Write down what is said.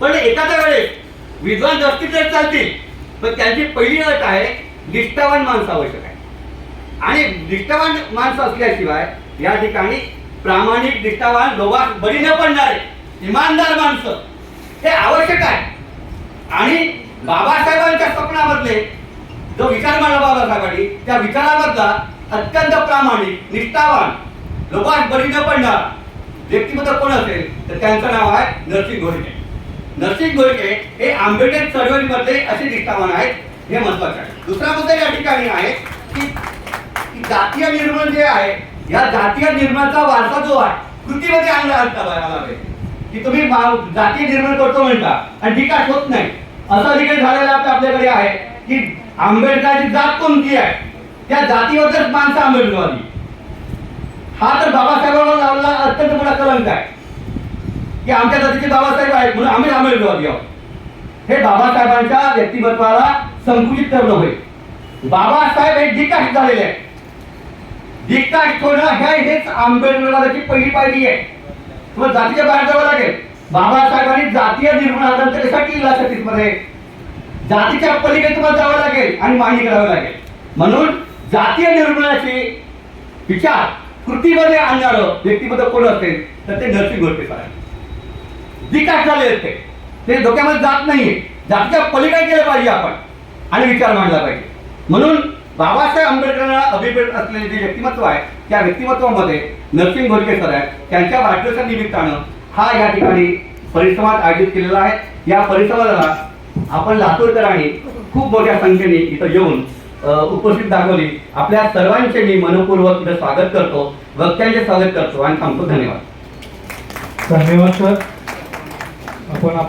पण एखाद्या वेळेस विद्वान असतील तर चालतील पण त्यांची पहिली अट आहे निष्ठावान माणसं आवश्यक आहे. आणि निष्ठावान माणसं असल्याशिवाय या ठिकाणी प्रामाणिक निष्ठावान लोकात बरी न पडणारे इमानदार माणसं हे आवश्यक आहे. आणि बाबासाहेबांच्या स्वप्नामधले जो विचार मांडला बाबासाहेबांनी त्या विचारामधला अत्यंत प्रामाणिक निष्ठावान लोकात बरी न पडणार व्यक्तिमत्व कोण असेल तर त्यांचं नाव आहे नरसिंह घोरणे नरसिंह घोडके हे आंबेडकर चळवळीमध्ये असे निष्ठावान आहेत हे महत्त्वाचे आहे. दुसरा मुद्दा या ठिकाणी आहे की जातीय निर्माण जे आहे या जातीय निर्माणचा वारसा जो आहे कृतीमध्ये आणला असता आला की तुम्ही जातीय निर्माण करतो म्हणता आणि विकास होत नाही. असं देखील झालेलं आता आपल्याकडे आहे की आंबेडकरांची जात कोणती आहे? त्या जातीवरच माणसं आंबेडकरवादी. हा तर बाबासाहेबांना लावला अत्यंत मोठा कलंक आहे. की आमच्या जातीचे बाबासाहेब आहेत म्हणून आम्ही आंबेडकरवादी आहोत हे बाबासाहेबांच्या व्यक्तिमत्वाला संकुचित करणं होईल बाबासाहेब हे डिकास्ट झालेले आहेत. डिकास्ट होणं ह्या हेच आंबेडकरवादाची पहिली पायरी आहे. तुम्हाला जातीच्या बाहेर जावं लागेल. बाबासाहेबांनी जातीय निर्मूलनानंतर कशासाठी लिहिला छत्तीसमध्ये. जातीच्या पलीकडे तुम्हाला जावं लागेल आणि मागणी करावी लागेल. म्हणून जातीय निर्मूलनाचे विचार कृतीमध्ये आणणारं व्यक्तिमत्व कोण असेल तर ते नरसिंह गोडके सर विकास झाले आहेत ते. ते डोक्यामध्ये जात नाहीये. जातीच्या पलीकडे केलं पाहिजे आपण. आणि विचार मांडला पाहिजे. म्हणून बाबासाहेब आंबेडकरांना अभिप्रेत असलेले जे व्यक्तिमत्व आहे त्या व्यक्तिमत्वामध्ये नरसिंह घोडके सर आहेत. त्यांच्या वाढदिवसा निमित्तानं हा या ठिकाणी परिसंवाद आयोजित केलेला आहे. या परिसंवादाला आपण लातूरकरांनी खूप मोठ्या संख्येने इथं येऊन उपस्थित दाखवली. आपल्या सर्वांचे मी मनपूर्वक इथं स्वागत करतो. वक्त्यांचे स्वागत करतो. आणि थांबतो. धन्यवाद. धन्यवाद सर. आपण आप-